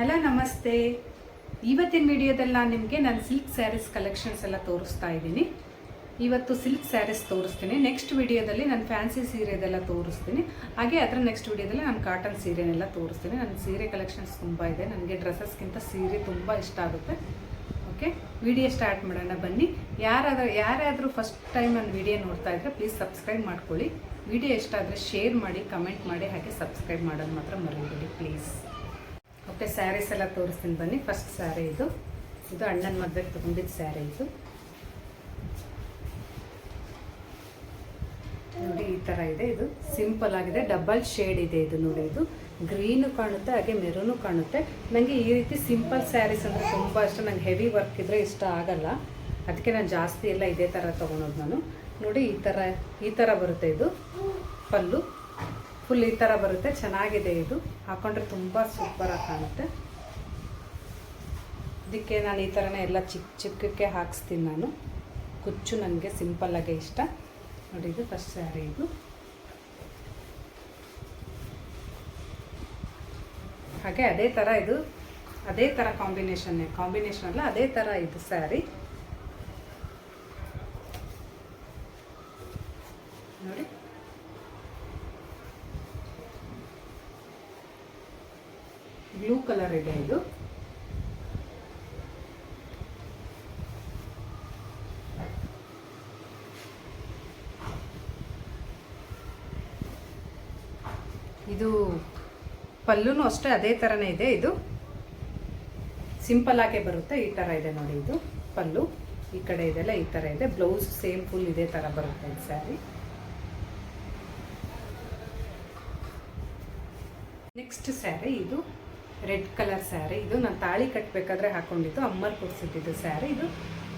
Hello, ನಮಸ್ತೆ. ಇವತ್ತಿನ ವಿಡಿಯೋದಲ್ಲಿ ನಾನು ನಿಮಗೆ ನಾನು ಸಿಲ್ಕ್ ಸ್ಯಾರೀಸ್ ಕಲೆಕ್ಷನ್ಸ್ ಎಲ್ಲ ತೋರಿಸ್ತಾ ಇದ್ದೀನಿ. ಇವತ್ತು ಸಿಲ್ಕ್ ಸ್ಯಾರೀಸ್ ತೋರಿಸ್ತೀನಿ. ನೆಕ್ಸ್ಟ್ ವಿಡಿಯೋದಲ್ಲಿ ನಾನು ಫ್ಯಾನ್ಸಿ ಸೀರೆದೆಲ್ಲ ತೋರಿಸ್ತೀನಿ. ಹಾಗೆ ಅದರ ನೆಕ್ಸ್ಟ್ ವಿಡಿಯೋದಲ್ಲಿ ನಾನು ಕಾಟನ್ ಸೀರೆನೆಲ್ಲ ತೋರಿಸ್ತೀನಿ. ನನ್ನ ಸೀರೆ ಕಲೆಕ್ಷನ್ಸ್ ತುಂಬ ಇದೆ. ನನಗೆ ಡ್ರೆಸ್ಸಸ್ಗಿಂತ ಸೀರೆ ತುಂಬ ಇಷ್ಟ ಆಗುತ್ತೆ. ಓಕೆ? ವಿಡಿಯೋ ಸ್ಟಾರ್ಟ್ ಮಾಡೋಣ, ಬನ್ನಿ. ಯಾರಾದರೂ ಯಾರಾದರೂ ಫಸ್ಟ್ ಟೈಮ್ ನನ್ನ ವಿಡಿಯೋ ನೋಡ್ತಾ ಇದ್ದರೆ ಪ್ಲೀಸ್ ಸಬ್ಸ್ಕ್ರೈಬ್ ಮಾಡ್ಕೊಳ್ಳಿ. ವಿಡಿಯೋ ಇಷ್ಟ ಆದರೆ ಶೇರ್ ಮಾಡಿ ಕಮೆಂಟ್ ಮಾಡಿ, ಹಾಗೆ ಸಬ್ಸ್ಕ್ರೈಬ್ ಮಾಡೋದು ಮಾತ್ರ ಮರಿಬೇಡಿ ಪ್ಲೀಸ್ ಓಕೆ ಸ್ಯಾರೀಸ್ ಎಲ್ಲ ತೋರಿಸ್ತೀನಿ ಬನ್ನಿ. ಫಸ್ಟ್ ಸ್ಯಾರಿ ಇದು. ಇದು ಅಣ್ಣನ ಮದುವೆಗೆ ತಗೊಂಡಿದ್ದ ಸ್ಯಾರಿ ಇದು. ನೋಡಿ ಈ ಥರ ಇದೆ. ಇದು ಸಿಂಪಲ್ ಆಗಿದೆ. ಡಬಲ್ ಶೇಡ್ ಇದೆ ಇದು ನೋಡಿ ಇದು. ಗ್ರೀನು ಕಾಣುತ್ತೆ, ಹಾಗೆ ಮೆರೂನು ಕಾಣುತ್ತೆ. ನನಗೆ ಈ ರೀತಿ ಸಿಂಪಲ್ ಸ್ಯಾರೀಸ್ ಅಂದರೆ ತುಂಬ ಇಷ್ಟ. ನಂಗೆ ಹೆವಿ ವರ್ಕ್ ಇದ್ದರೆ ಇಷ್ಟ ಆಗಲ್ಲ. ಅದಕ್ಕೆ ನಾನು ಜಾಸ್ತಿ ಎಲ್ಲ ಇದೇ ಥರ ತೊಗೊಳೋದು ನಾನು. ನೋಡಿ ಈ ಥರ ಈ ಥರ ಬರುತ್ತೆ ಇದು. ಪಲ್ಲು. ಫುಲ್ ಈ ಥರ ಬರುತ್ತೆ, ಚೆನ್ನಾಗಿದೆ ಇದು. ಹಾಕೊಂಡ್ರೆ ತುಂಬ ಸೂಪರಾಗಿ ಕಾಣುತ್ತೆ. ಇದಕ್ಕೆ ನಾನು ಈ ಥರನೇ ಎಲ್ಲ ಚಿಕ್ಕ ಚಿಕ್ಕಕ್ಕೆ ಹಾಕಿಸ್ತೀನಿ ನಾನು. ಕುಚ್ಚು ನನಗೆ ಸಿಂಪಲ್ಲಾಗೆ ಇಷ್ಟ. ನೋಡಿ, ಇದು ಫಸ್ಟ್ ಸ್ಯಾರಿ ಇದು. ಹಾಗೆ ಅದೇ ಥರ ಇದು, ಅದೇ ಥರ ಕಾಂಬಿನೇಷನ್ನೇ ಕಾಂಬಿನೇಷನ್ ಅಲ್ಲ, ಅದೇ ಥರ ಇದು ಸ್ಯಾರಿ ನೋಡಿ ಬ್ಲೂ ಕಲರ್ ಇದೆ ಇದು? ಇದು ಪಲ್ಲುನು ಅಷ್ಟೇ ಅದೇ ಥರನೇ ಇದೆ ಇದು. ಸಿಂಪಲ್ ಆಗೇ ಬರುತ್ತೆ, ಈ ಥರ ಇದೆ ನೋಡಿ ಇದು ಪಲ್ಲು. ಈ ಕಡೆ ಇದೆಲ್ಲ ಈ ಥರ ಇದೆ. ಬ್ಲೌಸ್ ಸೇಮ್ ಫುಲ್ ಇದೇ ಥರ ಬರುತ್ತೆ ಈ ಸ್ಯಾರಿ ನೆಕ್ಸ್ಟ್ ಸ್ಯಾರಿ ಇದು. Red colour sari. ಇದು ನಾನು ತಾಳಿ ಕಟ್ಟಬೇಕಾದ್ರೆ ಹಾಕೊಂಡಿದ್ದು, ಅಮ್ಮರ್ ಕೊಡಿಸಿದ್ದು ಸ್ಯಾರಿ. ಇದು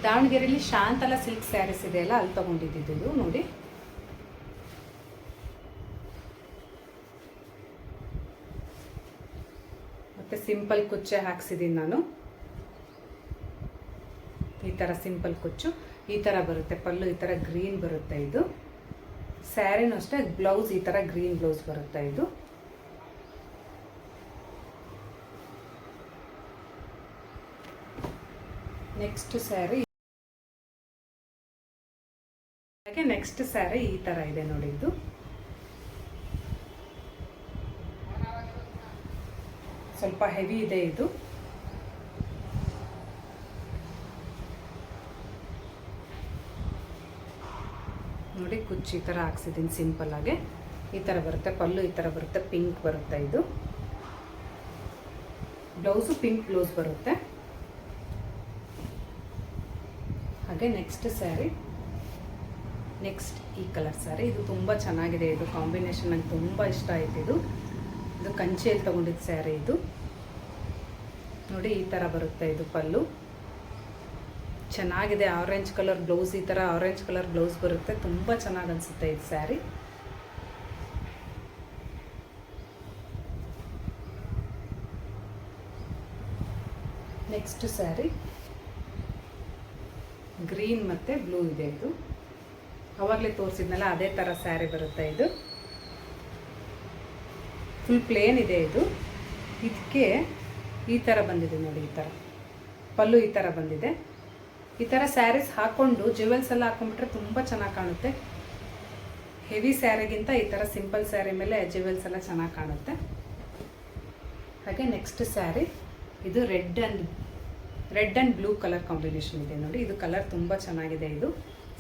ದಾವಣಗೆರೆಯಲ್ಲಿ ಶಾಂತಲ ಸಿಲ್ಕ್ ಸ್ಯಾರೀಸ್ ಇದೆಯಲ್ಲ, ಅಲ್ಲಿ ತೊಗೊಂಡಿದ್ದು ಇದು. ನೋಡಿ. ಮತ್ತು ಸಿಂಪಲ್ ಕುಚ್ಚೆ ಹಾಕ್ಸಿದ್ದೀನಿ ನಾನು. ಈ ಥರ ಸಿಂಪಲ್ ಕುಚ್ಚು. ಈ ಥರ ಬರುತ್ತೆ ಪಲ್ಲು, ಈ ಥರ ಗ್ರೀನ್ ಬರುತ್ತೆ ಇದು. ಸ್ಯಾರಿನೂ ಅಷ್ಟೇ, ಬ್ಲೌಸ್ ಈ ಥರ ಗ್ರೀನ್ ಬ್ಲೌಸ್ ಬರುತ್ತೆ ಇದು. ನೆಕ್ಸ್ಟ್ ಸ್ಯಾರಿ ಹಾಗೆ ನೆಕ್ಸ್ಟ್ ಸ್ಯಾರಿ ಈ ಥರ ಇದೆ ನೋಡಿ ಇದು. ಸ್ವಲ್ಪ ಹೆವಿ ಇದೆ ಇದು. ನೋಡಿ ಕುಚ್ಚು ಈ ಥರ ಹಾಕ್ಸಿದ್ದೀನಿ ಸಿಂಪಲ್ ಆಗಿ. ಈ ಥರ ಬರುತ್ತೆ, ಪಲ್ಲು ಈ ಥರ ಬರುತ್ತೆ ಪಿಂಕ್ ಬರುತ್ತೆ ಇದು. ಬ್ಲೌಸು ಪಿಂಕ್ ಬ್ಲೌಸ್ ಬರುತ್ತೆ. ಹಾಗೆ ನೆಕ್ಸ್ಟ್ ಸ್ಯಾರಿ ನೆಕ್ಸ್ಟ್ ಈ ಕಲರ್ ಸ್ಯಾರಿ ಇದು ತುಂಬ ಚೆನ್ನಾಗಿದೆ. ಇದು ಕಾಂಬಿನೇಷನ್ ನಂಗೆ ತುಂಬ ಇಷ್ಟ ಆಯ್ತು ಇದು. ಇದು ಕಂಚಿಯಲ್ಲಿ ತೊಗೊಂಡಿದ್ದ ಸ್ಯಾರಿ ಇದು. ನೋಡಿ, ಈ ಥರ ಬರುತ್ತೆ ಇದು ಪಲ್ಲು. ಚೆನ್ನಾಗಿದೆ. ಆರೆಂಜ್ ಕಲರ್ ಬ್ಲೌಸ್ ಈ ಥರ ಆರೆಂಜ್ ಕಲರ್ ಬ್ಲೌಸ್ ಬರುತ್ತೆ. ತುಂಬ ಚೆನ್ನಾಗಿ ಅನಿಸುತ್ತೆ ಇದು ಸ್ಯಾರಿ ನೆಕ್ಸ್ಟ್ ಸ್ಯಾರಿ ಗ್ರೀನ್ ಮತ್ತು ಬ್ಲೂ ಇದೆ ಇದು. ಅವಾಗಲೇ ತೋರಿಸಿದ್ನಲ್ಲ, ಅದೇ ಥರ ಸ್ಯಾರಿ ಬರುತ್ತೆ ಇದು. ಫುಲ್ ಪ್ಲೇನ್ ಇದೆ ಇದು. ಇದಕ್ಕೆ ಈ ಥರ ಬಂದಿದೆ ನೋಡಿ, ಈ ಥರ ಪಲ್ಲು ಈ ಥರ ಬಂದಿದೆ. ಈ ಥರ ಸ್ಯಾರೀಸ್ ಹಾಕ್ಕೊಂಡು ಜ್ಯುವೆಲ್ಸ್ ಎಲ್ಲ ಹಾಕೊಂಡ್ಬಿಟ್ರೆ ತುಂಬ ಚೆನ್ನಾಗಿ ಕಾಣುತ್ತೆ. ಹೆವಿ ಸ್ಯಾರಿಗಿಂತ ಈ ಥರ ಸಿಂಪಲ್ ಸ್ಯಾರಿ ಮೇಲೆ ಜ್ಯುವೆಲ್ಸ್ ಎಲ್ಲ ಚೆನ್ನಾಗಿ ಕಾಣುತ್ತೆ. ಹಾಗೆ ನೆಕ್ಸ್ಟ್ ಸ್ಯಾರಿ, ಇದು red and red and blue colour combination ಇದೆ ನೋಡಿ. ಇದು ಕಲರ್ ತುಂಬ ಚೆನ್ನಾಗಿದೆ ಇದು.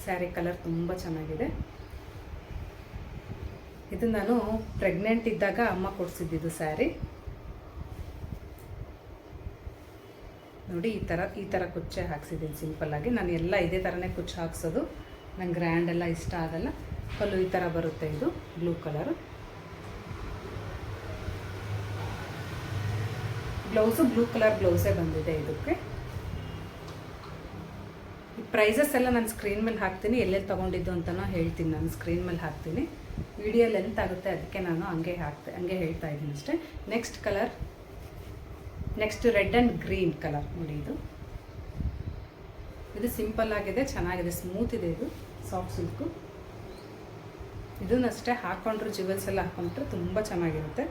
ಸ್ಯಾರಿ ಕಲರ್ ತುಂಬ ಚೆನ್ನಾಗಿದೆ. ಇದು ನಾನು ಪ್ರೆಗ್ನೆಂಟ್ ಇದ್ದಾಗ ಅಮ್ಮ ಕೊಡಿಸಿದ್ದು ಸ್ಯಾರಿ. ನೋಡಿ, ಈ ಥರ ಈ ಥರ ಕುಚ್ಚೆ ಹಾಕ್ಸಿದ್ದೀನಿ ಸಿಂಪಲ್ಲಾಗಿ ನಾನು ಎಲ್ಲ ಇದೇ ಥರನೇ ಕುಚ್ಚು ಹಾಕ್ಸೋದು. ನಂಗೆ ಗ್ರ್ಯಾಂಡ್ ಎಲ್ಲ ಇಷ್ಟ ಆಗಲ್ಲ. ಕಲ್ಲು ಈ ಥರ ಬರುತ್ತೆ ಇದು, blue colour. Blouse blue colour ಬ್ಲೌಸೇ ಬಂದಿದೆ ಇದಕ್ಕೆ. ಪ್ರೈಸಸ್ ಎಲ್ಲ ನಾನು ಸ್ಕ್ರೀನ್ ಮೇಲೆ ಹಾಕ್ತೀನಿ, ಎಲ್ಲೆಲ್ಲಿ ತೊಗೊಂಡಿದ್ದು ಅಂತಲೂ ಹೇಳ್ತೀನಿ ನಾನು ಸ್ಕ್ರೀನ್ ಮೇಲೆ ಹಾಕ್ತೀನಿ. ವಿಡಿಯೋ ಲೆಂತ್ ಆಗುತ್ತೆ ಅದಕ್ಕೆ ನಾನು ಹಂಗೆ ಹಾಕ್ತೆ, ಹಂಗೆ ಹೇಳ್ತಾ ಇದ್ದೀನಿ ಅಷ್ಟೇ. Next colour next red and green colour ನೋಡಿ ಇದು. ಇದು ಸಿಂಪಲ್ ಆಗಿದೆ, ಚೆನ್ನಾಗಿದೆ ಸ್ಮೂತ್ ಇದೆ ಇದು ಸಾಫ್ಟ್ ಸಿಲ್ಕು ಇದನ್ನಷ್ಟೇ ಹಾಕ್ಕೊಂಡ್ರು ಜ್ಯುವೆಲ್ಸ್ ಎಲ್ಲ ಹಾಕ್ಕೊಂಡ್ರೆ ತುಂಬ ಚೆನ್ನಾಗಿರುತ್ತೆ.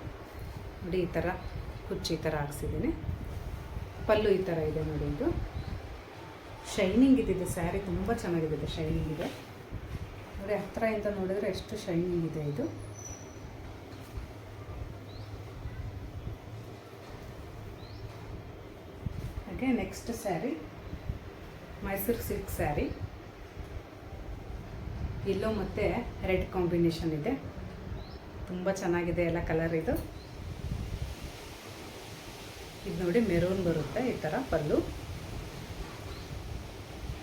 ನೋಡಿ ಈ ಥರ ಕುಚ್ಚು ಈ ಥರ ಹಾಕ್ಸಿದ್ದೀನಿ. ಪಲ್ಲು ಈ ಥರ ಇದೆ ನೋಡಿ ಇದು. ಶೈನಿಂಗ್ ಇದ್ದಿದೆ ಸ್ಯಾರಿ ತುಂಬ ಚೆನ್ನಾಗಿದೆ ಶೈನಿಂಗ್ ಇದೆ. ನೋಡಿ ಅಂತ ನೋಡಿದ್ರೆ ಎಷ್ಟು ಶೈನಿಂಗ್ ಇದೆ ಇದು. ಹಾಗೆ next sari Mysuru silk sari yellow ಮತ್ತು ರೆಡ್ ಕಾಂಬಿನೇಷನ್ ಇದೆ. ತುಂಬ ಚೆನ್ನಾಗಿದೆ ಎಲ್ಲ ಕಲರ್ ಇದು. ಇದು ನೋಡಿ ಮೆರೂನ್ ಬರುತ್ತೆ, ಈ ಥರ ಪಲ್ಲು.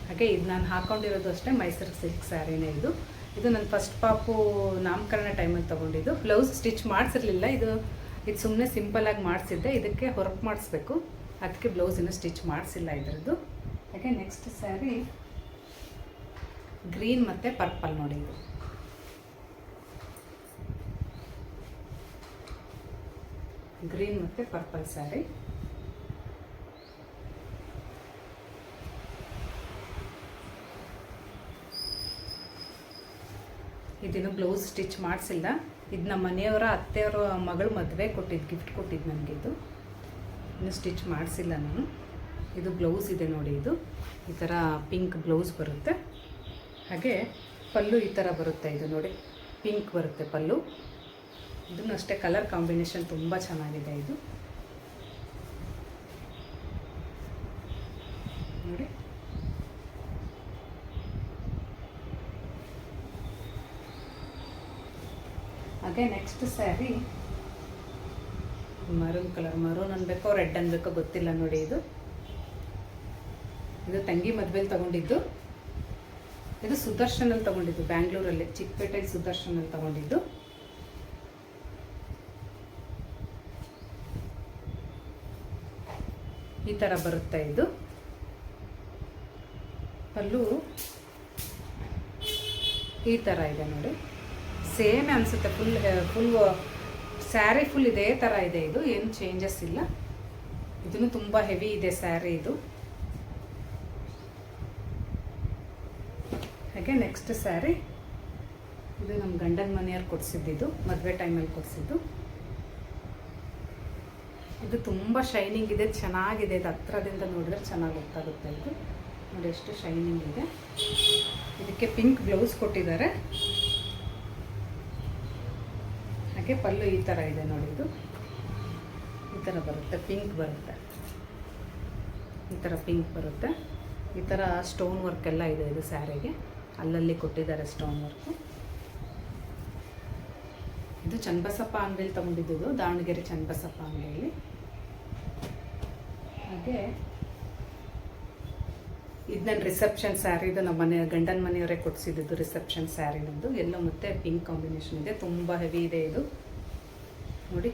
ಹಾಗೆ ಇದು ನಾನು ಹಾಕೊಂಡಿರೋದು ಅಷ್ಟೇ ಮೈಸೂರು ಸಿಲ್ಕ್ ಸ್ಯಾರಿನೇ ಇದು. ಇದು ನನ್ನ ಫಸ್ಟ್ ಪಾಪು ನಾಮಕರಣ ಟೈಮಲ್ಲಿ ತೊಗೊಂಡಿದ್ದು. ಬ್ಲೌಸ್ ಸ್ಟಿಚ್ ಮಾಡಿಸಿರ್ಲಿಲ್ಲ. ಇದು ಇದು ಸುಮ್ಮನೆ ಸಿಂಪಲಾಗಿ ಮಾಡಿಸಿದ್ದೆ. ಇದಕ್ಕೆ ಹೊರಗೆ ಮಾಡಿಸ್ಬೇಕು. ಅದಕ್ಕೆ ಬ್ಲೌಸ್ ಇನ್ನೂ ಸ್ಟಿಚ್ ಮಾಡಿಸಿಲ್ಲ ಇದರದ್ದು. ಹಾಗೆ ನೆಕ್ಸ್ಟ್ ಸ್ಯಾರಿ ಗ್ರೀನ್ ಮತ್ತು ಪರ್ಪಲ್ ನೋಡಿ ಇದು. ಗ್ರೀನ್ ಮತ್ತು ಪರ್ಪಲ್ ಸ್ಯಾರಿ. ಇದಿನ್ನು ಬ್ಲೌಸ್ ಸ್ಟಿಚ್ ಮಾಡಿಸಿಲ್ಲ. ಇದು ನಮ್ಮ ಮನೆಯವರ ಅತ್ತೆಯವರ ಮಗಳು ಮದುವೆ ಕೊಟ್ಟಿದ್ದು ಗಿಫ್ಟ್ ಕೊಟ್ಟಿದ್ದು ಇದು. ಇನ್ನು ಸ್ಟಿಚ್ ಮಾಡಿಸಿಲ್ಲ ನಾನು. ಇದು ಬ್ಲೌಸ್ ಇದೆ ನೋಡಿ ಇದು. ಈ ಥರ ಪಿಂಕ್ ಬ್ಲೌಸ್ ಬರುತ್ತೆ. ಹಾಗೆ ಪಲ್ಲು ಈ ಥರ ಬರುತ್ತೆ ಇದು ನೋಡಿ. ಪಿಂಕ್ ಬರುತ್ತೆ ಪಲ್ಲು. ಇದನ್ನಷ್ಟೇ ಕಲರ್ ಕಾಂಬಿನೇಷನ್ ತುಂಬ ಚೆನ್ನಾಗಿದೆ ಇದು ನೋಡಿ next sari maroon colour maroon ಅನ್ಬೇಕೋ red ಅನ್ಬೇಕೋ ಗೊತ್ತಿಲ್ಲ ನೋಡಿ ಇದು. ಇದು ತಂಗಿ ಮದುವೆಲಿ ತಗೊಂಡಿದ್ದು. ಇದು ಸುದರ್ಶನಲ್ಲಿ ತಗೊಂಡಿದ್ದು, ಬ್ಯಾಂಗ್ಳೂರಲ್ಲಿ ಚಿಕ್ಕಪೇಟೆಯಲ್ಲಿ ಸುದರ್ಶನಲ್ಲಿ ತಗೊಂಡಿದ್ದು. ಈ ಥರ ಬರುತ್ತೆ ಇದು. ಪಲ್ಲು ಈ ಥರ ಇದೆ ನೋಡಿ. ಸೇಮ್ ಅನಿಸುತ್ತೆ ಫುಲ್ ಫುಲ್ ಸ್ಯಾರಿ ಫುಲ್ ಇದೇ ಥರ ಇದೆ ಇದು, ಏನು ಚೇಂಜಸ್ ಇಲ್ಲ. ಇದನ್ನು ತುಂಬ ಹೆವಿ ಇದೆ ಸ್ಯಾರಿ ಇದು. ಹಾಗೆ ನೆಕ್ಸ್ಟ್ ಸ್ಯಾರಿ ಇದು ನಮ್ಮ ಗಂಡನ ಮನೆಯವ್ರು ಕೊಡಿಸಿದ್ದು ಮದುವೆ ಟೈಮಲ್ಲಿ ಕೊಡಿಸಿದ್ದು. ಇದು ತುಂಬ ಶೈನಿಂಗ್ ಇದೆ, ಚೆನ್ನಾಗಿದೆ, ಇದು ಹತ್ರದಿಂದ ನೋಡಿದ್ರೆ ಚೆನ್ನಾಗಿ ಗೊತ್ತಾಗುತ್ತೆ ಇದು. ನೋಡಿ, ಎಷ್ಟು ಶೈನಿಂಗ್ ಇದೆ. ಇದಕ್ಕೆ ಪಿಂಕ್ ಬ್ಲೌಸ್ ಕೊಟ್ಟಿದ್ದಾರೆ. ಹಾಗೆ ಪಲ್ಲು ಈ ಥರ ಇದೆ ನೋಡಿ ಇದು. ಈ ಥರ ಬರುತ್ತೆ ಪಿಂಕ್ ಬರುತ್ತೆ. ಈ ಥರ ಪಿಂಕ್ ಬರುತ್ತೆ. ಈ ಥರ ಸ್ಟೋನ್ ವರ್ಕ್ ಎಲ್ಲ ಇದೆ ಇದು ಸ್ಯಾರಿಗೆ. ಅಲ್ಲಲ್ಲಿ ಕೊಟ್ಟಿದ್ದಾರೆ ಸ್ಟೋನ್ ವರ್ಕು ಇದು ಚನ್ನಬಸಪ್ಪ ಅಂಗಡಿಯಲ್ಲಿ ತಗೊಂಡಿದ್ದು ದಾವಣಗೆರೆ ಚನ್ನಬಸಪ್ಪ ಅಂಗಡಿಯಲ್ಲಿ ಹಾಗೆ ಇದು ನನ್ನ ರಿಸೆಪ್ಷನ್ ಸ್ಯಾರಿ ಇದು ನಮ್ಮ ಮನೆ, ಗಂಡನ ಮನೆಯವರೇ ಕೊಡಿಸಿದ್ದು ರಿಸೆಪ್ಷನ್ ಸ್ಯಾರಿ ನಮ್ಮದು ಎಲ್ಲೋ ಮತ್ತೆ ಪಿಂಕ್ ಕಾಂಬಿನೇಷನ್ ಇದೆ. ತುಂಬ ಹೆವಿ ಇದೆ ಇದು. ನೋಡಿ.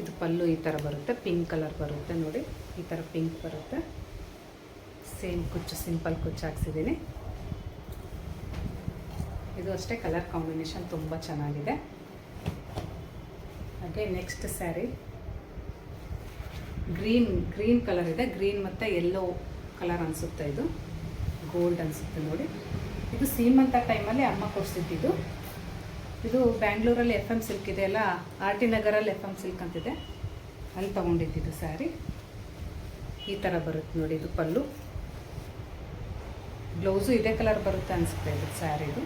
ಇದು ಪಲ್ಲು ಈ ಥರ ಬರುತ್ತೆ. ಪಿಂಕ್ ಕಲರ್ ಬರುತ್ತೆ ನೋಡಿ. ಈ ಥರ ಪಿಂಕ್ ಬರುತ್ತೆ. ಸೇಮ್ ಕುಚ್ಚು ಸಿಂಪಲ್ ಕುಚ್ಚು ಹಾಕ್ಸಿದ್ದೀನಿ. ಇದು ಅಷ್ಟೇ ಕಲರ್ ಕಾಂಬಿನೇಷನ್ ತುಂಬ ಚೆನ್ನಾಗಿದೆ. ಹಾಗೆ next sari green green colour ಇದೆ. ಗ್ರೀನ್ ಮತ್ತು ಎಲ್ಲೋ ಕಲರ್ ಅನಿಸುತ್ತೆ ಇದು. ಗೋಲ್ಡ್ ಅನಿಸುತ್ತೆ ನೋಡಿ. ಇದು ಸೀಮಂತ ಟೈಮಲ್ಲಿ ಅಮ್ಮ ಕೊಡಿಸಿದ್ದು ಇದು ಬ್ಯಾಂಗ್ಳೂರಲ್ಲಿ ಎಫ್ ಎಂ ಸಿಲ್ಕ್ ಇದೆ ಅಲ್ಲ? ಆರ್ ಟಿ ನಗರಲ್ಲಿ ಎಫ್ ಎಂ ಸಿಲ್ಕ್ ಅಂತಿದೆ. ಅಲ್ಲಿ ತೊಗೊಂಡಿದ್ದು ಸ್ಯಾರಿ ಈ ಥರ ಬರುತ್ತೆ ನೋಡಿ ಇದು ಪಲ್ಲು. ಬ್ಲೌಸು ಇದೇ ಕಲರ್ ಬರುತ್ತೆ ಅನಿಸುತ್ತೆ ಇದು ಸ್ಯಾರಿದು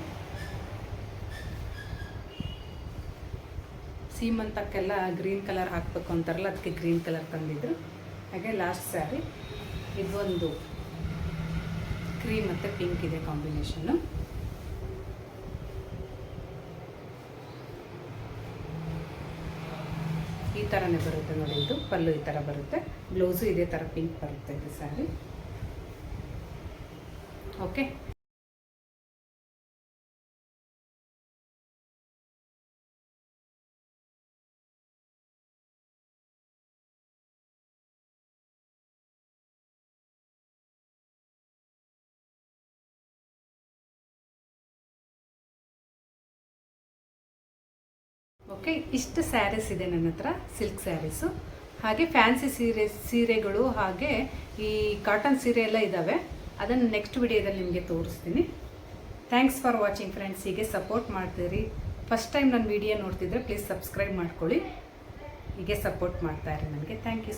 ಸೀಮಂತಕ್ಕೆಲ್ಲ ಗ್ರೀನ್ ಕಲರ್ ಹಾಕಬೇಕು ಅಂತಾರಲ್ಲ, ಅದಕ್ಕೆ ಗ್ರೀನ್ ಕಲರ್ ತಂದಿದ್ರು. ಹಾಗೆ ಲಾಸ್ಟ್ ಸ್ಯಾರಿ ಇದೊಂದು ಕ್ರೀಮ್ ಮತ್ತು ಪಿಂಕ್ ಇದೆ ಕಾಂಬಿನೇಷನ್ನು ಈ ಥರನೇ ಬರುತ್ತೆ ನೋಡಿ, ಇದು ಪಲ್ಲು ಈ ಥರ ಬರುತ್ತೆ. ಬ್ಲೌಸು ಇದೇ ಥರ ಪಿಂಕ್ ಬರುತ್ತೆ ಇದು ಸ್ಯಾರಿ ಓಕೆ ಓಕೆ, ಇಷ್ಟು ಸ್ಯಾರೀಸ್ ಇದೆ ನನ್ನ ಹತ್ರ, ಸಿಲ್ಕ್ ಸ್ಯಾರೀಸು. ಹಾಗೆ ಫ್ಯಾನ್ಸಿ ಸೀರೆ, ಸೀರೆಗಳು ಹಾಗೆ ಈ ಕಾಟನ್ ಸೀರೆ ಎಲ್ಲ ಇದ್ದಾವೆ ಅದನ್ನು ನೆಕ್ಸ್ಟ್ ವಿಡಿಯೋದಲ್ಲಿ ನಿಮಗೆ ತೋರಿಸ್ತೀನಿ. ಥ್ಯಾಂಕ್ಸ್ ಫಾರ್ ವಾಚಿಂಗ್ ಫ್ರೆಂಡ್ಸ್ ಹೀಗೆ ಸಪೋರ್ಟ್ ಮಾಡ್ತೀರಿ. ಫಸ್ಟ್ ಟೈಮ್ ನನ್ನ ವಿಡಿಯೋ ನೋಡ್ತಿದ್ರೆ ಪ್ಲೀಸ್ ಸಬ್ಸ್ಕ್ರೈಬ್ ಮಾಡ್ಕೊಳ್ಳಿ. ಹೀಗೆ ಸಪೋರ್ಟ್ ಮಾಡ್ತಾಯಿರಿ ನನಗೆ ಥ್ಯಾಂಕ್ ಯು